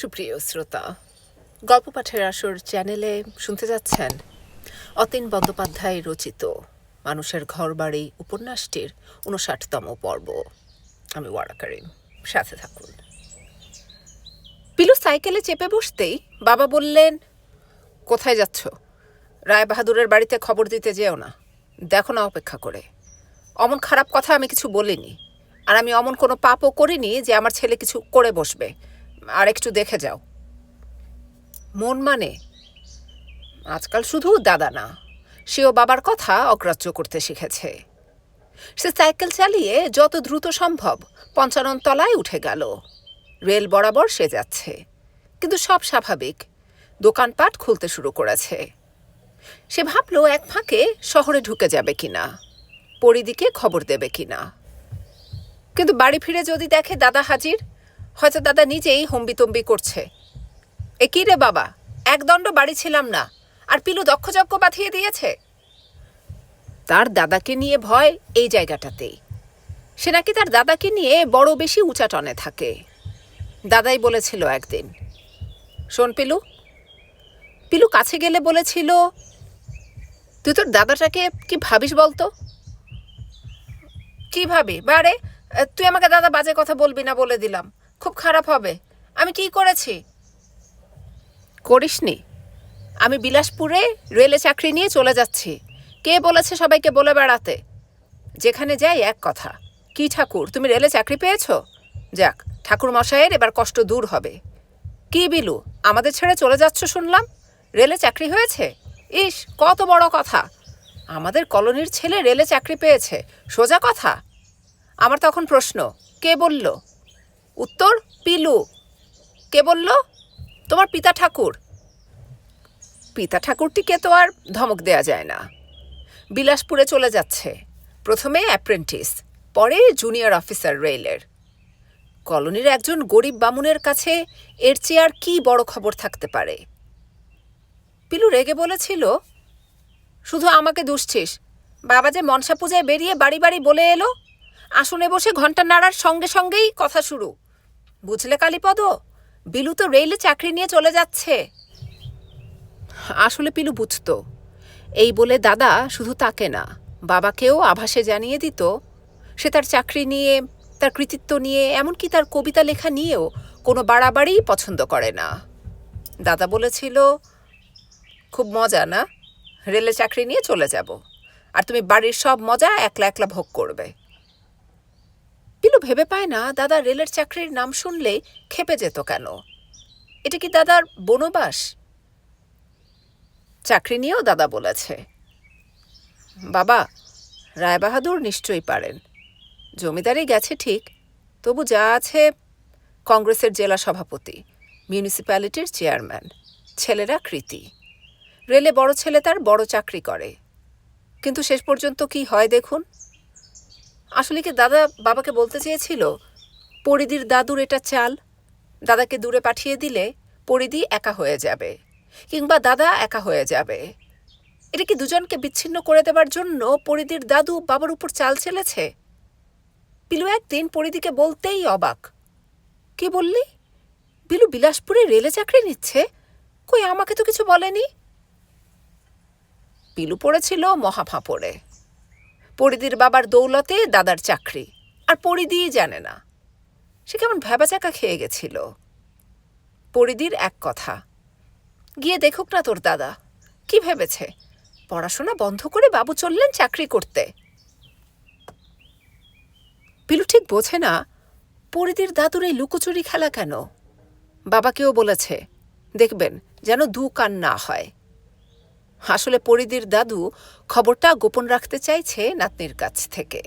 সুপ্রিয় শ্রোতা, গল্প পাঠের আসর চ্যানেলে শুনতে যাচ্ছেন অতীন বন্দ্যোপাধ্যায় রচিত মানুষের ঘরবাড়ি উপন্যাসটির উনষাটতম পর্ব। আমি ওয়ারাকারিম সাথে থাকুন। পিলু সাইকেলে চেপে বসতেই বাবা বললেন, কোথায় যাচ্ছ? রায় বাহাদুরের বাড়িতে খবর দিতে যেও না। দেখো না অপেক্ষা করে। অমন খারাপ কথা আমি কিছু বলিনি। আর আমি অমন কোনো পাপও করিনি যে আমার ছেলে কিছু করে বসবে। আর একটু দেখে যাও। মন মানে? আজকাল শুধু দাদা না, সেও বাবার কথা অগ্রাহ্য করতে শিখেছে। সে সাইকেল চালিয়ে যত দ্রুত সম্ভব পঞ্চানন তলায় উঠে গেল। রেল বরাবর সে যাচ্ছে, কিন্তু সব স্বাভাবিক, দোকানপাট খুলতে শুরু করেছে। সে ভাবল এক ফাঁকে শহরে ঢুকে যাবে কিনা পরিদিকে খবর দেবে কিনা। কিন্তু বাড়ি ফিরে যদি দেখে দাদা হাজির হয়তো দাদা নিজেই হম্বিতম্বি করছে। এ কী রে বাবা? একদণ্ড বাড়ি ছিলাম না। আর পিলু দক্ষযজ্ঞ পাঠিয়ে দিয়েছে? তার দাদাকে নিয়ে ভয় এই জায়গাটাতেই। সে নাকি তার দাদাকে নিয়ে বড় বেশি উঁচাটনে থাকে। দাদাই বলেছিল একদিন, শোন পিলু পিলু কাছে গেলে বলেছিল, তুই তোর দাদাটাকে কি ভাবিস বলতো? কি ভাবি? বারে তুই আমাকে দাদা বাজে কথা বলবি না বলে দিলাম। খুব খারাপ হবে। আমি কি করেছি? করিসনি। আমি বিলাসপুরে রেলে চাকরি নিয়ে চলে যাচ্ছি। কে বলেছে সবাইকে বলে বেড়াতে? যেখানে যাই এক কথা। কি ঠাকুর তুমি রেলে চাকরি পেয়েছ? যাক ঠাকুর মশাইয়ের এবার কষ্ট দূর হবে। কি বিলু আমাদের ছেড়ে চলে যাচ্ছ শুনলাম? রেলে চাকরি হয়েছে? ইস কত বড় কথা। আমাদের কলোনির ছেলে রেলে চাকরি পেয়েছে। সোজা কথা। আমার তখন প্রশ্ন কে বলল? উত্তর, পিলু। কে বলল? তোমার পিতা ঠাকুর। পিতা ঠাকুরটিকে তো আর ধমক দেয়া যায় না। বিলাসপুরে চলে যাচ্ছে। প্রথমে অ্যাপ্রেন্টিস, পরে জুনিয়র অফিসার রেলের কলোনির একজন গরিব বামুনের কাছে এর চেয়ে আর কি বড় খবর থাকতে পারে? পিলু রেগে বলেছিল, শুধু আমাকে দুষছিস। বাবা যে মনসা পূজায় বেরিয়ে বাড়ি বাড়ি বলে এলো। আসনে বসে ঘণ্টা নাড়ার সঙ্গে সঙ্গেই কথা শুরু। বুঝলে কালীপদ? বিলু তো রেলে চাকরি নিয়ে চলে যাচ্ছে। আসলে পিলু বুঝত। এই বলে দাদা শুধু তাকে না, বাবাকেও আভাসে জানিয়ে দিত। সে তার চাকরি নিয়ে, তার কৃতিত্ব নিয়ে, এমনকি তার কবিতা লেখা নিয়েও কোনো বাড়াবাড়ি পছন্দ করে না। দাদা বলেছিল, খুব মজা না? রেলে চাকরি নিয়ে চলে যাব। আর তুমি বাড়ির সব মজা একলা একলা ভোগ করবে। পিলু ভেবে পায় না দাদা রেলের চাকরির নাম শুনলে খেপে যেত কেন? এটা কি দাদার বনবাস? চাকরি নিয়েও দাদা বলেছে। বাবা, রায়বাহাদুর নিশ্চয়ই পারেন। জমিদারি গেছে ঠিক, তবু যা আছে কংগ্রেসের জেলা সভাপতি, মিউনিসিপ্যালিটির চেয়ারম্যান, ছেলেরা কৃতি। রেলে বড় ছেলে তার বড় চাকরি করে। কিন্তু শেষ পর্যন্ত কি হয় দেখুন? আসলে কি দাদা বাবাকে বলতে চেয়েছিল? পরিদির দাদুর এটা চাল। দাদাকে দূরে পাঠিয়ে দিলে পরিদি একা হয়ে যাবে, কিংবা দাদা একা হয়ে যাবে। এটা কি দুজনকে বিচ্ছিন্ন করে দেবার জন্য পরিদির দাদু বাবার উপর চাল ছেলেছে? পিলু একদিন পরিদিকে বলতেই অবাক। কি বললি? বিলু বিলাসপুরে রেলে চাকরি নিচ্ছে? কই আমাকে তো কিছু বলেনি? পিলু পড়েছিল মহাফাঁপড়ে। পরিদির বাবার দৌলতে দাদার চাকরি। আর পরিদি জানে না। সে কেমন ভ্যাবাচাকা খেয়ে গেছিল। পরিদির এক কথা, গিয়ে দেখুক না তোর দাদা। কি ভেবেছে? পড়াশোনা বন্ধ করে বাবু চললেন চাকরি করতে? পিলু ঠিক বোঝে না পরিদির দাদুর এই লুকোচুরি খেলা কেন? বাবাকেও বলেছে, দেখবেন, যেন দু কান না হয়। আসলে পরিদির দাদু খবরটা গোপন রাখতে চাইছে নাতনির কাছ থেকে।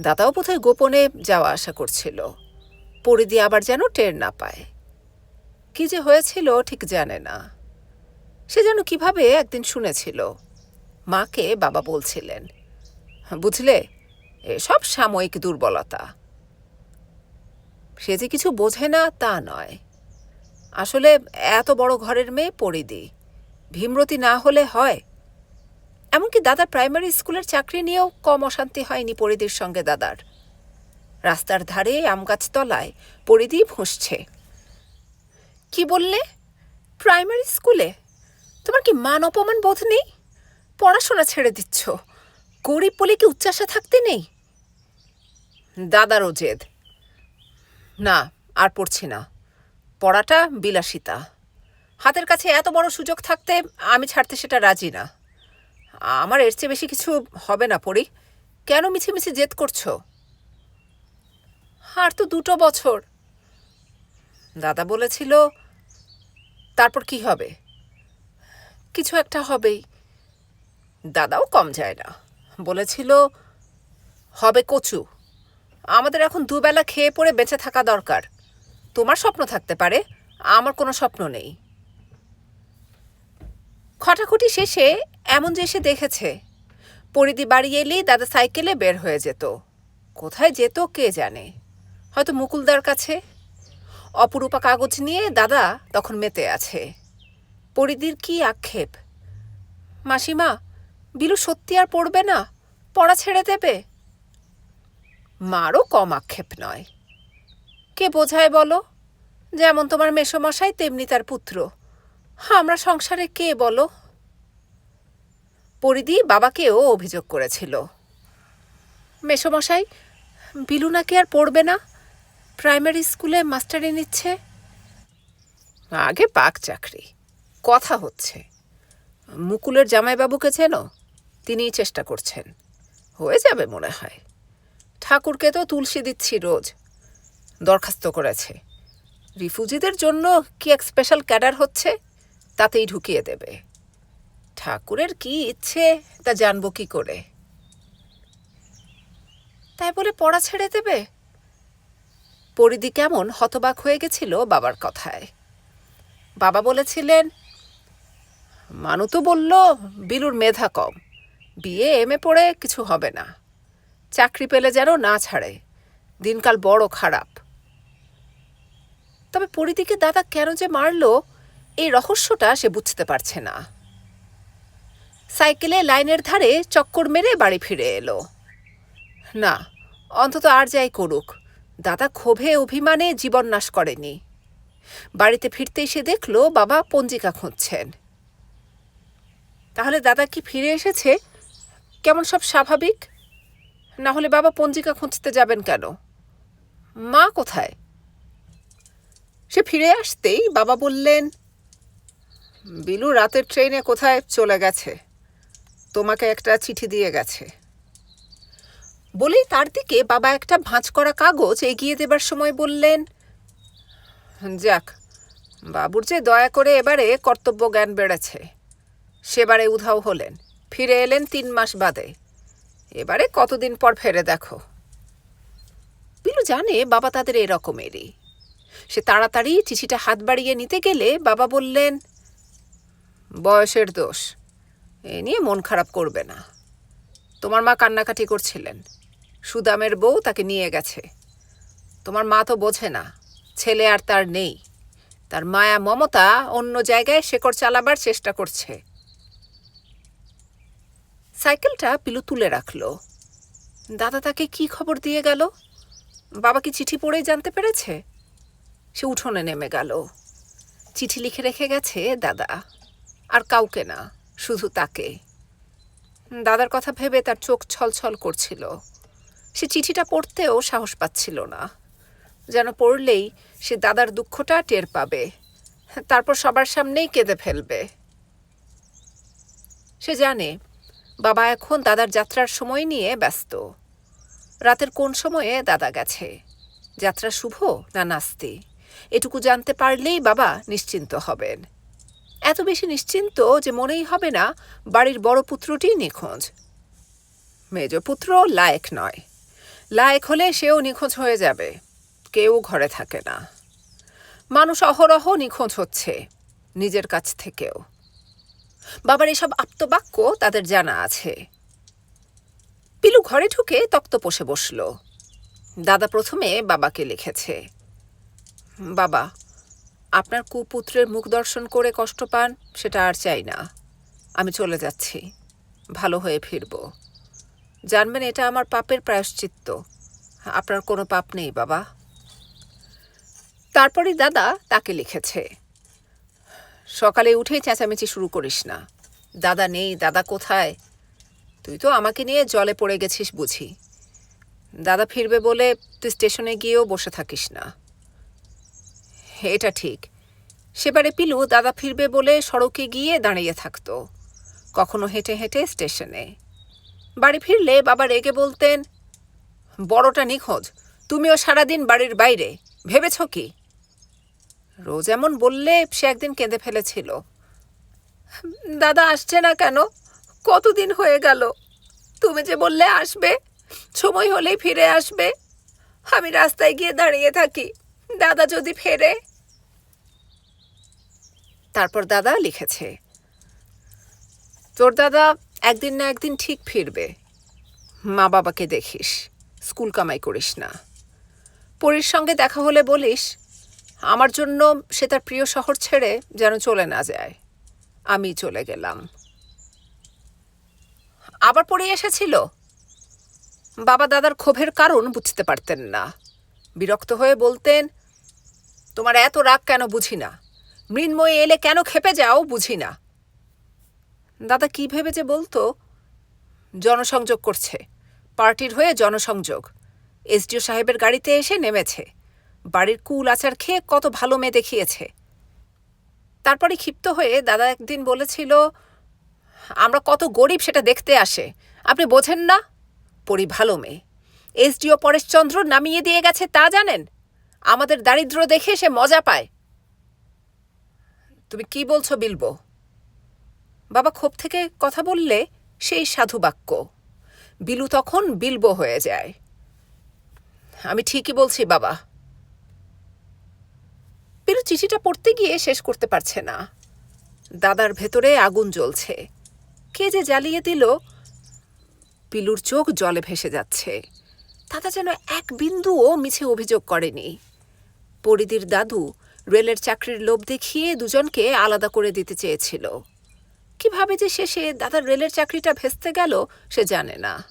দাদাও বোধহয় গোপনে যাওয়া আসা করছিল। পরিদি আবার যেন টের না পায়। কি যে হয়েছিল ঠিক জানে না। সে যেন কীভাবে একদিন শুনেছিল। মাকে বাবা বলছিলেন, বুঝলে এসব সাময়িক দুর্বলতা। সে যে কিছু বোঝে না তা নয়। আসলে এত বড় ঘরের মেয়ে পরিদি ভীমরতি না হলে হয়। এমনকি দাদার প্রাইমারি স্কুলের চাকরি নিয়েও কম অশান্তি হয়নি পরিদির সঙ্গে দাদার। রাস্তার ধারে আমগাছ তলায় পরিদি ফুঁসছে কি বললে? প্রাইমারি স্কুলে? তোমার কি মান অপমান বোধ নেই? পড়াশোনা ছেড়ে দিচ্ছ। গরিব বলে কি উচ্চাসা থাকতে নেই? দাদারও জেদ। না, আর পড়ছি না। পড়াটা বিলাসিতা। হাতের কাছে এত বড় সুযোগ থাকতে আমি ছাড়তে সেটা রাজি না। আমার এর চেয়ে বেশি কিছু হবে না পড়ি কেন মিছে মিছে জেদ করছ? আর তো দুটো বছর। দাদা বলেছিল, তারপর কি হবে? কিছু একটা হবেই। দাদাও কম যায় না। বলেছিল, হবে কচু। আমাদের এখন দুবেলা খেয়ে পড়ে বেঁচে থাকা দরকার। তোমার স্বপ্ন থাকতে পারে, আমার কোনো স্বপ্ন নেই। খটাখটি শেষে এমন যে এসে দেখেছে। পরিধি বাড়ি এলেই দাদা সাইকেলে বের হয়ে যেত। কোথায় যেত কে জানে? হয়তো মুকুলদার কাছে। অপরূপা কাগজ নিয়ে দাদা তখন মেতে আছে। পরিধির কি আক্ষেপ? মাসিমা, বিলু সত্যি আর পড়বে না? পড়া ছেড়ে দেবে? মারও কম আক্ষেপ নয়। কে বোঝায় বলো? যেমন তোমার মেসোমশাই, তেমনি তার পুত্র। আমরা সংসারে কে বলো? পরিদি বাবাকেও অভিযোগ করেছিল। মেসোমশাই, বিলু নাকি আর পড়বে না? প্রাইমারি স্কুলে মাস্টারি নিচ্ছে? আগে পাক চাকরি, কথা হচ্ছে। মুকুলের জামাইবাবুকে চেনো তিনিই চেষ্টা করছেন। হয়ে যাবে মনে হয়। ঠাকুরকে তো তুলসী দিচ্ছি রোজ। দরখাস্ত করেছে। রিফিউজিদের জন্য কি এক স্পেশাল ক্যাডার হচ্ছে? তাতেই ঢুকিয়ে দেবে। ঠাকুরের কি ইচ্ছে, তা জানব কি করে? তাই বলে পড়া ছেড়ে দেবে? পরিধি কেমন হতবাক হয়ে গেছিল বাবার কথায়। বাবা বলেছিলেন, মানু তো বলল, বিলুর মেধা কম। বিয়ে এম এ পড়ে কিছু হবে না। চাকরি পেলে যেন না ছাড়ে। দিনকাল বড় খারাপ। তবে পরিধিকে দাদা কেন যে মারল এই রহস্যটা সে বুঝতে পারছে না। সাইকেলে লাইনের ধারে চক্কর মেরে বাড়ি ফিরে এলো। না, অন্তত আর যাই করুক, দাদা ক্ষোভে অভিমানে জীবন নাশ করেনি। বাড়িতে ফিরতেই সে দেখল বাবা পঞ্জিকা খুঁজছেন। তাহলে দাদা কি ফিরে এসেছে? কেমন সব স্বাভাবিক? না হলে বাবা পঞ্জিকা খুঁজতে যাবেন কেন? মা কোথায়? সে ফিরে আসতেই বাবা বললেন বিলু রাতের ট্রেনে কোথায় চলে গেছে? তোমাকে একটা চিঠি দিয়ে গেছে। বলেই তার দিকে বাবা একটা ভাঁজ করা কাগজ এগিয়ে দেবার সময় বললেন, যাক, বাবুর যে দয়া করে এবারে কর্তব্য জ্ঞান বেড়েছে, সেবারে উধাও হলেন, ফিরে এলেন তিন মাস বাদে। এবারে কতদিন পর ফেরে দেখো। বিলু জানে বাবা তাদের এরকমেরই। সে তাড়াতাড়ি চিঠিটা হাত বাড়িয়ে নিতে গেলে বাবা বললেন বয়সের দোষ। এ নিয়ে মন খারাপ করবে না। তোমার মা কান্নাকাটি করছিলেন। সুদামের বউ তাকে নিয়ে গেছে। তোমার মা তো বোঝে না, ছেলে আর তার নেই। তার মায়া মমতা অন্য জায়গায় শেকড় চালাবার চেষ্টা করছে। সাইকেলটা পিলু তুলে রাখল। দাদা তাকে কি খবর দিয়ে গেল? বাবা কি চিঠি পড়েই জানতে পেরেছে? সে উঠোনে নেমে গেল। চিঠি লিখে রেখে গেছে দাদা। আর কাউকে না, শুধু তাকে। দাদার কথা ভেবে তার চোখ ছলছল করছিল। সে চিঠিটা পড়তেও সাহস পাচ্ছিল না। যেন পড়লেই সে দাদার দুঃখটা টের পাবে। তারপর সবার সামনেই কেঁদে ফেলবে। সে জানে বাবা এখন দাদার যাত্রার সময় নিয়ে ব্যস্ত। রাতের কোন সময়ে দাদা গেছে? যাত্রা শুভ না নাস্তি? এটুকু জানতে পারলেই বাবা নিশ্চিন্ত হবেন। এত বেশি নিশ্চিন্ত যে মনেই হবে না বাড়ির বড় পুত্রটি নিখোঁজ। মেজ পুত্র লায়েক নয়। লায়েক হলে সেও নিখোঁজ হয়ে যাবে। কেউ ঘরে থাকে না। মানুষ অহরহ নিখোঁজ হচ্ছে নিজের কাছ থেকেও। বাবার এসব আপ্তবাক্য তাদের জানা আছে। পিলু ঘরে ঢুকে তক্ত পোষে বসল। দাদা প্রথমে বাবাকে লিখেছে, বাবা আপনার কুপুত্রের মুখ দর্শন করে কষ্ট পান, সেটা আর চাই না। আমি চলে যাচ্ছি। ভালো হয়ে ফিরব। জানবেন এটা আমার পাপের প্রায়শ্চিত্ত। আপনার কোনো পাপ নেই, বাবা। তারপরই দাদা তাকে লিখেছে। সকালে উঠেই চেঁচামেচি শুরু করিস না। দাদা নেই, দাদা কোথায়? তুই তো আমাকে নিয়ে জলে পড়ে গেছিস বুঝি। দাদা ফিরবে বলে তুই স্টেশনে গিয়েও বসে থাকিস না। এটা ঠিক। সেবারে পিলু দাদা ফিরবে বলে সড়কে গিয়ে দাঁড়িয়ে থাকতো। কখনো হেঁটে হেঁটে স্টেশনে। বাড়ি ফিরলে বাবা রেগে বলতেন, বড়টা নিখোঁজ, তুমিও সারাদিন বাড়ির বাইরে, ভেবেছ কি? রোজ এমন বললে সে একদিন কেঁদে ফেলেছিল। দাদা আসছে না কেন? কতদিন হয়ে গেল? তুমি যে বললে আসবে, সময় হলেই ফিরে আসবে। আমি রাস্তায় গিয়ে দাঁড়িয়ে থাকি। দাদা যদি ফেরে তারপর দাদা লিখেছে। তোর দাদা একদিন না একদিন ঠিক ফিরবে। মা বাবাকে দেখিস, স্কুল কামাই করিস না। পরীর সঙ্গে দেখা হলে বলিস, আমার জন্য সে তার প্রিয় শহর ছেড়ে যেন চলে না যায়। আমি চলে গেলাম। আবার পড়ে এসেছিল? বাবা দাদার ক্ষোভের কারণ বুঝতে পারতেন না। বিরক্ত হয়ে বলতেন, তোমার এত রাগ কেন বুঝি না? মৃন্ময়ী এলে কেন খেপে যাও বুঝি না। দাদা কি ভেবে যে বলতো? জনসংযোগ করছে। পার্টির হয়ে জনসংযোগ। এসডিও সাহেবের গাড়িতে এসে নেমেছে। বাড়ির কুল আচার খেয়ে কত ভালো মেয়ে দেখিয়েছে। তারপরে ক্ষিপ্ত হয়ে দাদা একদিন বলেছিল, আমরা কত গরিব সেটা দেখতে আসে। আপনি বোঝেন না? পরি ভালো মেয়ে। এসডিও পরেশচন্দ্র নামিয়ে দিয়ে গেছে তা জানেন? আমাদের দারিদ্র দেখে সে মজা পায়। তুমি কি বলছো বিলবো? বাবা ক্ষোভ থেকে কথা বললে সেই সাধু বাক্য, বিলু তখন বিলবো হয়ে যায়। আমি ঠিকই বলছি বাবা। বিলু চিঠিটা পড়তে গিয়ে শেষ করতে পারছে না। দাদার ভেতরে আগুন জ্বলছে। কে যে জ্বালিয়ে দিল পিলুর চোখ জলে ভেসে যাচ্ছে। দাদা যেন এক বিন্দুও মিছে অভিযোগ করেনি। পরিদির দাদু রেলের চাকরির লোভ দেখিয়ে দুজনকে আলাদা করে দিতে চেয়েছিল। কীভাবে যে শেষে দাদার রেলের চাকরিটা ভেস্তে গেল, সে জানে না।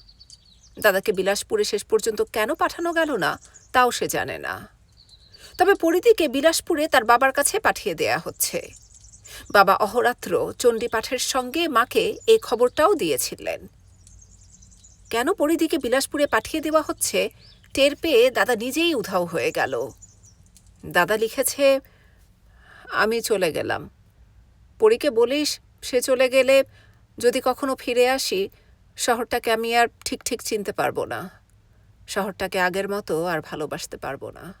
দাদাকে বিলাসপুরে শেষ পর্যন্ত কেন পাঠানো গেল না, তাও সে জানে না। তবে পরিদিকে বিলাসপুরে তার বাবার কাছে পাঠিয়ে দেয়া হচ্ছে। বাবা অহরাত্র চণ্ডীপাঠের সঙ্গে মাকে এই খবরটাও দিয়েছিলেন। কেন পরিদিকে বিলাসপুরে পাঠিয়ে দেওয়া হচ্ছে, টের পেয়ে দাদা নিজেই উধাও হয়ে গেল। দাদা লিখেছে, আমি চলে গেলাম। পরীকে বলিস, সে চলে গেলে যদি কখনো ফিরে আসি, শহরটাকে আমি আর ঠিক ঠিক চিনতে পারব না। শহরটাকে আগের মতো আর ভালোবাসতে পারব না।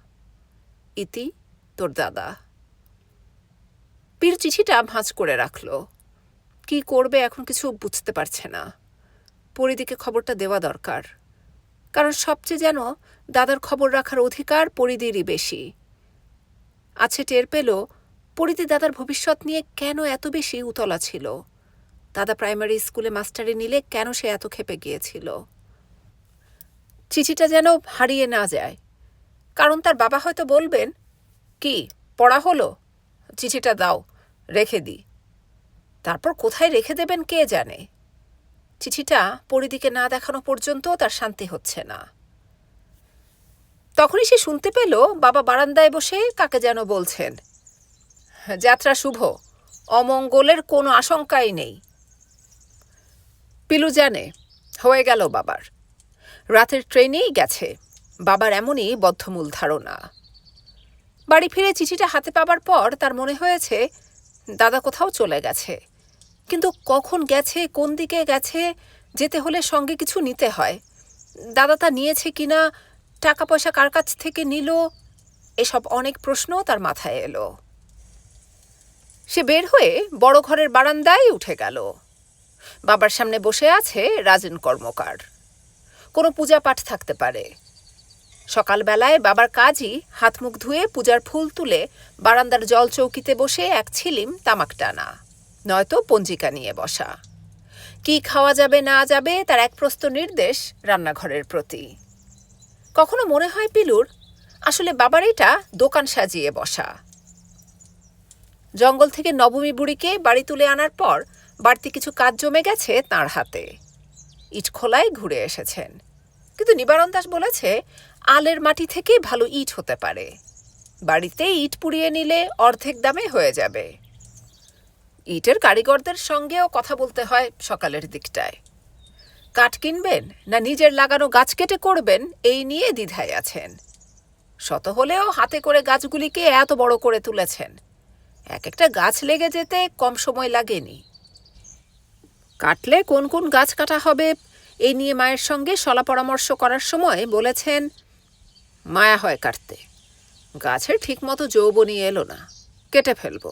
ইতি, তোর দাদা। পীর চিঠিটা ভাঁজ করে রাখল। কি করবে এখন কিছু বুঝতে পারছে না। পরিদিকে খবরটা দেওয়া দরকার। কারণ সবচেয়ে যেন দাদার খবর রাখার অধিকার পরিদিরই বেশি। আছে টের পেল পরিদি দাদার ভবিষ্যৎ নিয়ে কেন এত বেশি উতলা ছিল? দাদা প্রাইমারি স্কুলে মাস্টারে নিলে কেন সে এত খেপে গিয়েছিল? চিঠিটা যেন হারিয়ে না যায়। কারণ তার বাবা হয়তো বলবেন, কি, পড়া হলো? চিঠিটা দাও, রেখে দিই তারপর কোথায় রেখে দেবেন কে জানে? চিঠিটা পরিদিকে না দেখানো পর্যন্ত তার শান্তি হচ্ছে না। তখনই সে শুনতে পেল বাবা বারান্দায় বসে কাকে যেন বলছেন। যাত্রা শুভ, অমঙ্গলের কোনো আশঙ্কাই নেই। পিলু জানে, হয়ে গেল বাবার। রাতের ট্রেনেই গেছে, বাবার এমনই বদ্ধমূল ধারণা। বাড়ি ফিরে চিঠিটা হাতে পাবার পর তার মনে হয়েছে, দাদা কোথাও চলে গেছে। কিন্তু কখন গেছে, কোন দিকে গেছে, যেতে হলে সঙ্গে কিছু নিতে হয়। দাদা তা নিয়েছে কিনা টাকা পয়সা কার কাছ থেকে নিল? এসব অনেক প্রশ্ন তার মাথায় এলো। সে বের হয়ে বড় ঘরের বারান্দায় উঠে গেল। বাবার সামনে বসে আছে রাজেন কর্মকার। কোনো পূজা পাঠ থাকতে পারে। সকালবেলায় বাবার কাজই হাত মুখ ধুয়ে পূজার ফুল তুলে বারান্দার জল চৌকিতে বসে এক ছিলিম তামাক টানা, নয়তো পঞ্জিকা নিয়ে বসা। কি খাওয়া যাবে না যাবে তার এক প্রস্ত নির্দেশ রান্নাঘরের প্রতি। কখনো মনে হয় পিলুর? আসলে বাবার এটা দোকান সাজিয়ে বসা। জঙ্গল থেকে নবমী বুড়িকে বাড়ি তুলে আনার পর বাড়তি কিছু কাজ জমে গেছে তার হাতে। ইট খোলায় ঘুরে এসেছেন। কিন্তু নিবারণ দাস বলেছে, আলের মাটি থেকে ভালো ইট হতে পারে। বাড়িতে ইট পুড়িয়ে নিলে অর্ধেক দামে হয়ে যাবে। ইটের কারিগরদের সঙ্গেও কথা বলতে হয় সকালের দিকটায়। কাঠ কিনবেন না নিজের লাগানো গাছ কেটে করবেন, এই নিয়ে দ্বিধায় আছেন। শত হলেও হাতে করে গাছগুলিকে এত বড় করে তুলেছেন। এক একটা গাছ লেগে যেতে কম সময় লাগেনি। কাটলে কোন কোন গাছ কাটা হবে এই নিয়ে মায়ের সঙ্গে সলা পরামর্শ করার সময় বলেছেন, মায়া হয় কাটতে। গাছের ঠিকমতো যৌবনই এলো না, কেটে ফেলব।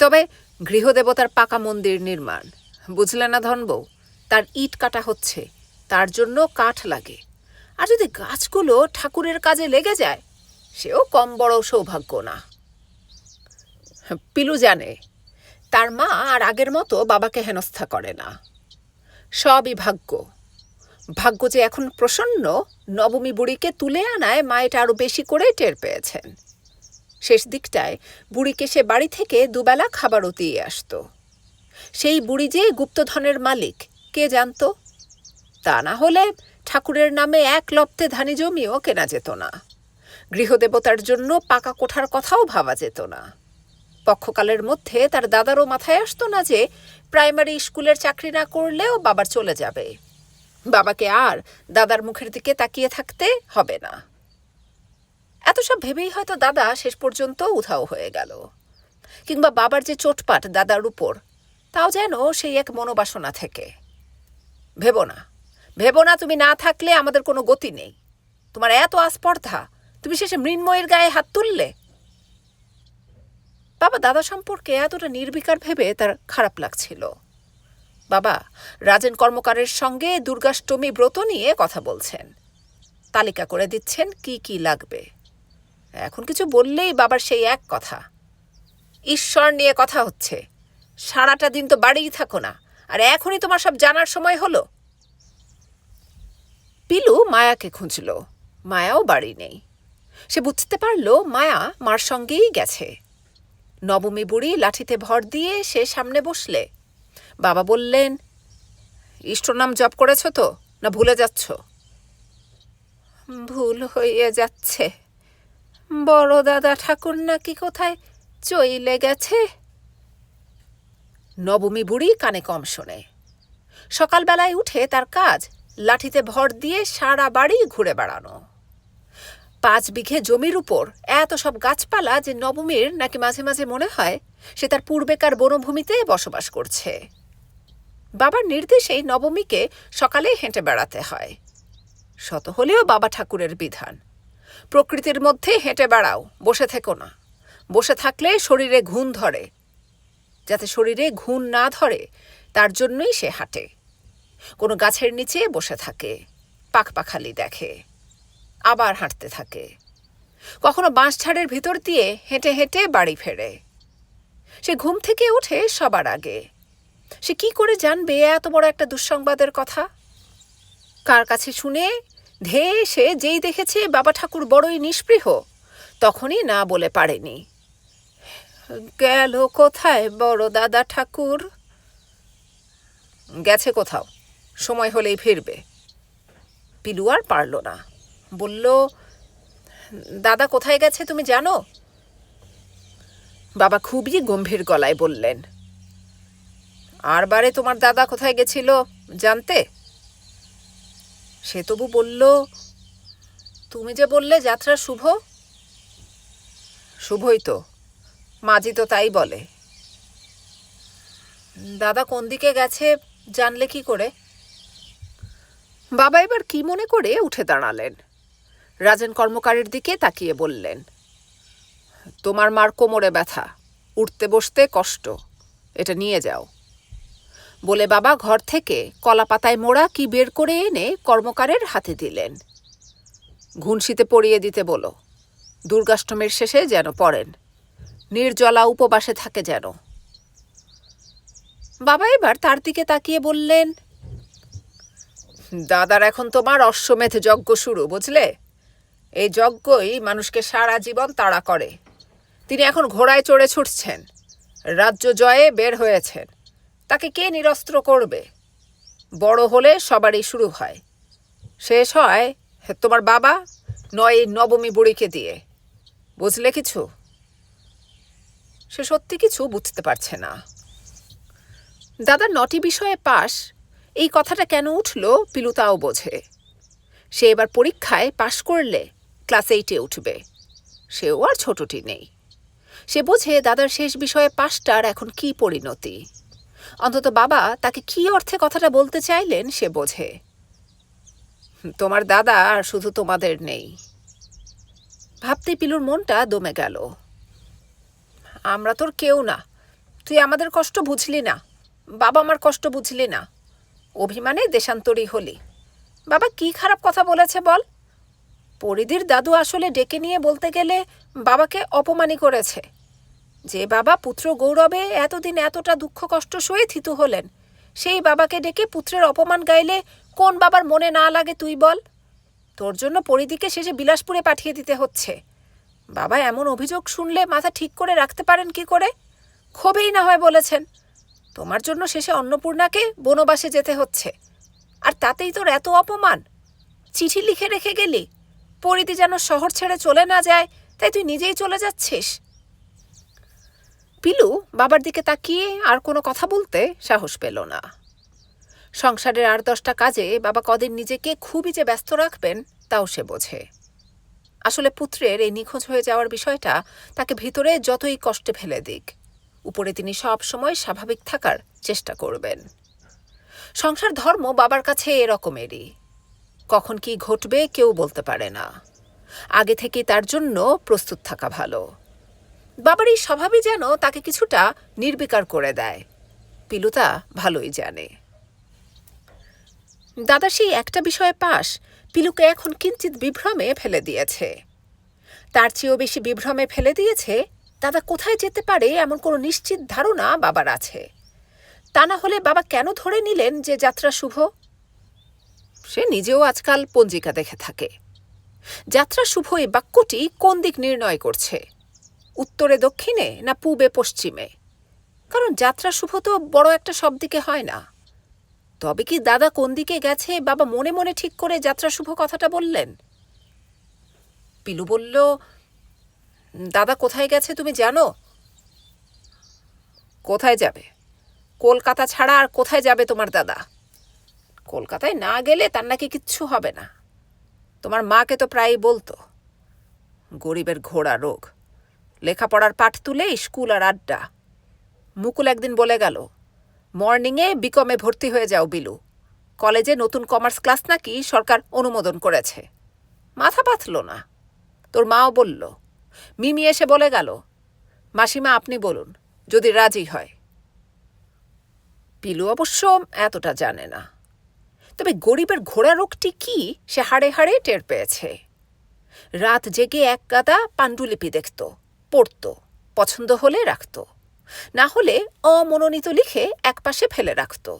তবে গৃহদেবতার পাকা মন্দির নির্মাণ, বুঝলে না ধনবউ তার ইট কাটা হচ্ছে, তার জন্য কাঠ লাগে। আর যদি গাছগুলো ঠাকুরের কাজে লেগে যায়, সেও কম বড় সৌভাগ্য না। পিলু জানে, তার মা আর আগের মতো বাবাকে হেনস্থা করে না। সবই ভাগ্য। ভাগ্য যে এখন প্রসন্ন, নবমী বুড়িকে তুলে আনায় মা এটা আরও বেশি করে টের পেয়েছেন। শেষ দিকটায় বুড়িকে সে বাড়ি থেকে দুবেলা খাবারও দিয়ে আসতো। সেই বুড়ি যে গুপ্তধনের মালিক কে জানতো? তা না হলে ঠাকুরের নামে এক লপ্তে ধানি জমিও কেনা যেত না। গৃহদেবতার জন্য পাকা কোঠার কথাও ভাবা যেত না। পক্ষকালের মধ্যে তার দাদারও মাথায় আসতো না যে প্রাইমারি স্কুলের চাকরি না করলেও বাবার চলে যাবে। বাবাকে আর দাদার মুখের দিকে তাকিয়ে থাকতে হবে না। এত সব ভেবেই হয়তো দাদা শেষ পর্যন্ত উধাও হয়ে গেল। কিংবা বাবার যে চোটপাট দাদার উপর, তাও যেন সেই এক মনোবাসনা থেকে। ভেবো না। ভেবো না তুমি না থাকলে আমাদের কোনো গতি নেই। তোমার এত আস্পর্ধা, তুমি শেষে মৃন্ময়ের গায়ে হাত তুললে? বাবা, দাদা সম্পর্কে এতটা নির্বিকার ভেবে তার খারাপ লাগছিল। বাবা, রাজেন কর্মকারের সঙ্গে দুর্গাষ্টমী ব্রত নিয়ে কথা বলছেন। তালিকা করে দিচ্ছেন কি কি লাগবে। এখন কিছু বললেই বাবার সেই এক কথা। ঈশ্বর নিয়ে কথা হচ্ছে। সারাটা দিন তো বাড়িই থাকো না। আর এখনই তোমার সব জানার সময় হলো? পিলু মায়াকে খুঁজল। মায়াও বাড়ি নেই। সে বুঝতে পারল মায়া মার সঙ্গেই গেছে। নবমী বুড়ি লাঠিতে ভর দিয়ে সে সামনে বসলে। বাবা বললেন ইষ্টনাম জপ করেছ তো? না ভুলে যাচ্ছ? ভুল হয়ে যাচ্ছে। বড় দাদা ঠাকুর নাকি কোথায় চইলে গেছে? নবমী বুড়ি কানে কম শোনে। সকালবেলায় উঠে তার কাজ, লাঠিতে ভর দিয়ে সারা বাড়ি ঘুরে বেড়ানো। পাঁচ বিঘে জমির উপর এত সব গাছপালা যে নবমীর নাকি মাঝে মাঝে মনে হয় সে তার পূর্বেকার বনভূমিতে বসবাস করছে। বাবার নির্দেশেই নবমীকে সকালে হেঁটে বেড়াতে হয়। শত হলেও বাবা ঠাকুরের বিধান। প্রকৃতির মধ্যে হেঁটে বেড়াও, বসে থেকো না। বসে থাকলে শরীরে ঘুণ ধরে। যাতে শরীরে ঘুণ না ধরে, তার জন্যই সে হাঁটে। কোনো গাছের নিচে বসে থাকে পাখপাখালি দেখে, আবার হাঁটতে থাকে। কখনো বাঁশঝাড়ের ভিতর দিয়ে হেঁটে হেঁটে বাড়ি ফেরে। সে ঘুম থেকে উঠে সবার আগে। সে কি করে জানবে এত বড় একটা দুঃসংবাদের কথা? কার কাছে শুনে ধেয়ে এসে যেই দেখেছে বাবা ঠাকুর বড়ই নিষ্পৃহ, তখনই না বলে পারেনি। গেল কোথায়, বড় দাদা ঠাকুর? গেছে কোথাও, সময় হলেই ফিরবে। পিলু আর পারল না, বলল, দাদা কোথায় গেছে তুমি জানো? বাবা খুবই গম্ভীর গলায় বললেন, আর বারে তোমার দাদা কোথায় গেছিল জানতে? সে তবু বলল, তুমি যে বললে যাত্রা শুভ? শুভই তো মাঝি তো তাই বলে। দাদা কোন দিকে গেছে জানলে কি করে? বাবা এবার কি মনে করে উঠে দাঁড়ালেন। রাজেন কর্মকারের দিকে তাকিয়ে বললেন, তোমার মার কোমরে ব্যথা, উঠতে বসতে কষ্ট, এটা নিয়ে যাও। বলে বাবা ঘর থেকে কলা পাতায় মোড়া কি বের করে এনে কর্মকারের হাতে দিলেন। ঘুনশিতে পরিয়ে দিতে বলো, দুর্গাষ্টমীর শেষে যেন পড়েন। নির্জলা উপবাসে থাকে যেন। বাবা এবার তার দিকে তাকিয়ে বললেন, দাদার এখন তোমার অশ্বমেধ যজ্ঞ শুরু, বুঝলে? এই যজ্ঞই মানুষকে সারা জীবন তাড়া করে। তিনি এখন ঘোড়ায় চড়ে ছুটছেন, রাজ্য জয়ে বের হয়েছেন। তাকে কে নিরস্ত্র করবে? বড় হলে সবারই শুরু হয়। শেষ হয় তোমার বাবা নয় নবমী বুড়িকে দিয়ে। বুঝলে কিছু? সে সত্যি কিছু বুঝতে পারছে না। দাদা নটি বিষয়ে পাশ এই কথাটা কেন উঠল পিলু তাও বোঝে। সে এবার পরীক্ষায় পাশ করলে ক্লাস এইটে উঠবে। সেও আর ছোটটি নেই। সে বোঝে দাদার শেষ বিষয়ে পাশটার এখন কি পরিণতি। অন্তত বাবা তাকে কি অর্থে কথাটা বলতে চাইলেন সে বোঝে। তোমার দাদা আর শুধু তোমাদের নেই। ভাবতেই পিলুর মনটা দমে গেল। আমরা তোর কেউ না। তুই আমাদের কষ্ট বুঝলি না। বাবা আমার কষ্ট বুঝলি না। অভিমানে দেশান্তরী হলি। বাবা কি খারাপ কথা বলেছে বল? পরিধির দাদু আসলে ডেকে নিয়ে বলতে গেলে বাবাকে অপমানই করেছে। যে বাবা পুত্র গৌরবে এতদিন এতটা দুঃখ কষ্ট সয়ে থিতু হলেন, সেই বাবাকে ডেকে পুত্রের অপমান গাইলে কোন বাবার মনে না লাগে তুই বল? তোর জন্য পরিধিকে শেষে বিলাসপুরে পাঠিয়ে দিতে হচ্ছে। বাবা এমন অভিযোগ শুনলে মাথা ঠিক করে রাখতে পারেন কি করে? ক্ষোভেই না হয় বলেছেন। তোমার জন্য শেষে অন্নপূর্ণাকে বনবাসে যেতে হচ্ছে। আর তাতেই তোর এত অপমান। চিঠি লিখে রেখে গেলি। পরিধি যেন শহর ছেড়ে চলে না যায়, তাই তুই নিজেই চলে যাচ্ছিস। পিলু বাবার দিকে তাকিয়ে আর কোনো কথা বলতে সাহস পেল না। সংসারের আর দশটা কাজে বাবা কদিন নিজেকে খুবই যে ব্যস্ত রাখবেন, তাও সে বোঝে। আসলে পুত্রের এই নিখোঁজ হয়ে যাওয়ার বিষয়টা তাকে ভিতরে যতই কষ্টে ফেলে দিক, উপরে তিনি সব সময় স্বাভাবিক থাকার চেষ্টা করবেন। সংসার ধর্ম বাবার কাছে এরকমেরই। কখন কি ঘটবে কেউ বলতে পারে না। আগে থেকে তার জন্য প্রস্তুত থাকা ভালো। বাবার এই স্বভাবই যেন তাকে কিছুটা নির্বিকার করে দেয়। পিলুতা ভালোই জানে। দাদা সেই একটা বিষয়ে পাশ পিলুকে এখন কিঞ্চিত বিভ্রমে ফেলে দিয়েছে। তার চেয়েও বেশি বিভ্রমে ফেলে দিয়েছে, দাদা কোথায় যেতে পারে এমন কোনো নিশ্চিত ধারণা বাবার আছে? তা না হলে বাবা কেন ধরে নিলেন যে যাত্রা শুভ? সে নিজেও আজকাল পঞ্জিকা দেখে থাকে। যাত্রা শুভ এই বাক্যটি কোন দিক নির্ণয় করছে? উত্তরে দক্ষিণে না পূবে পশ্চিমে? কারণ যাত্রা শুভ তো বড় একটা সব দিকে হয় না। তবে কি দাদা কোন দিকে গেছে? বাবা মনে মনে ঠিক করে যাত্রা শুভ কথাটা বললেন। পিলু বলল, দাদা কোথায় গেছে তুমি জানো? কোথায় যাবে? কলকাতা ছাড়া আর কোথায় যাবে তোমার দাদা? কলকাতায় না গেলে তার নাকি কিচ্ছু হবে না। তোমার মাকে তো প্রায়ই বলতো, গরিবের ঘোড়া রোগ। লেখাপড়ার পাঠ তুলে স্কুল আর আড্ডা। মুকুল একদিন বলে গেল মর্নিংয়ে বিকমে ভর্তি হয়ে যাও, বিলু। কলেজে নতুন কমার্স ক্লাস নাকি সরকার অনুমোদন করেছে। মাথা পাতল না। তোর মাও বলল, মিমি এসে বলে গেল, মাসিমা আপনি বলুন, যদি রাজি হয়। পিলু অবশ্য এতটা জানে না। তবে গরিবের ঘোড়া রোগটি কি সে হাড়ে হাড়ে টের পেয়েছে। রাত জেগে এক গাদা পাণ্ডুলিপি দেখত, পড়ত, পছন্দ হলে রাখত। না হলে অমনোনীত লিখে একপাশে ফেলে রাখত।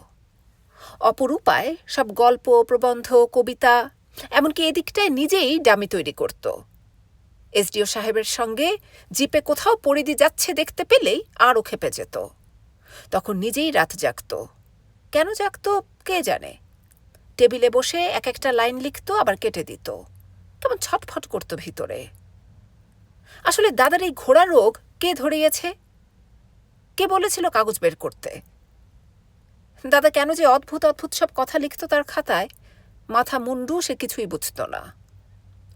অপরূপায় সব গল্প, প্রবন্ধ, কবিতা, এমনকি এদিকটায় নিজেই ডামি তৈরি করত। এসডিও সাহেবের সঙ্গে জিপে কোথাও পরিধি যাচ্ছে দেখতে পেলেই আরও খেপে যেত। তখন নিজেই রাত জাগত। কেন জাগত কে জানে? টেবিলে বসে এক একটা লাইন লিখত, আবার কেটে দিত। কেমন ছটফট করত ভিতরে। আসলে দাদার এই ঘোড়া রোগ কে ধরিয়েছে? কে বলেছিল কাগজ বের করতে? দাদা কেন যে অদ্ভুত অদ্ভুত সব কথা লিখত তার খাতায়, মাথা মুন্ডু সে কিছুই বুঝত না।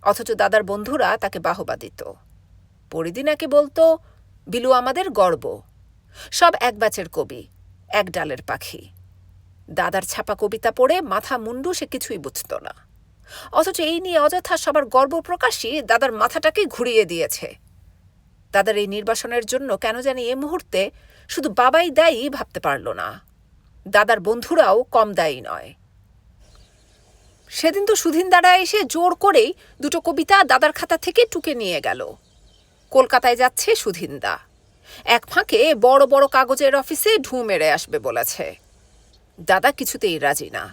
অথচ দাদার বন্ধুরা তাকে বাহবা দিত। পরিদি নাকি বলতো, বিলু আমাদের গর্ব। সব এক ব্যাচের কবি, এক ডালের পাখি। দাদার ছাপা কবিতা পড়ে মাথা মুন্ডু সে কিছুই বুঝত না। অথচ এই নিয়ে অযথা সবার গর্ব প্রকাশই দাদার মাথাটাকে ঘুরিয়ে দিয়েছে। দাদার এই নির্বাসনের জন্য কেন জানি এ মুহূর্তে শুধু বাবাই দায়ী ভাবতে পারল না। দাদার বন্ধুরাও কম দায়ী নয়। সেদিন তো সুধীন দাদা এসে জোর করেই দুটো কবিতা দাদার খাতা থেকে টুকে নিয়ে গেল। কলকাতায় যাচ্ছে সুধীনদা এক ফাঁকে বড় বড় কাগজের অফিসে ঢু মেরে আসবে বলেছে। দাদা কিছুতেই রাজি না।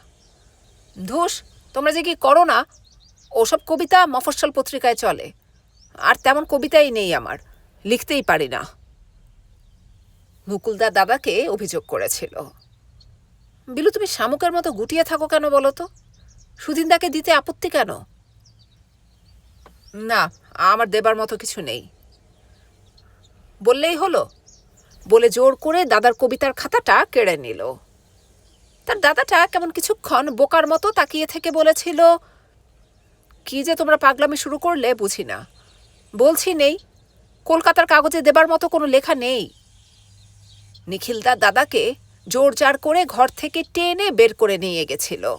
ধুস, তোমরা যে কি করো না? ওসব কবিতা মফস্বল পত্রিকায় চলে। আর তেমন কবিতাই নেই আমার। লিখতেই পারি না। মুকুলদা দাদাকে অভিযোগ করেছিল। বিলু, তুমি শামুকের মতো গুটিয়ে থাকো কেন বলো তো? সুদিনদাকে দিতে আপত্তি কেন? না, আমার দেবার মতো কিছু নেই। বললেই হলো। বলে জোর করে দাদার কবিতার খাতাটা কেড়ে নিল। তার দাদাটা কেমন কিছুক্ষণ বোকার মতো তাকিয়ে থেকে বলেছিল, কি যে তোমরা পাগলামি শুরু করলে বুঝি না। বলছি নেই কলকাতার কাগজে দেবার মতো কোনো লেখা নেই। নিখিলদা দাদাকে জোর জার করে ঘর থেকে টেনে বের করে নিয়ে গেছিল।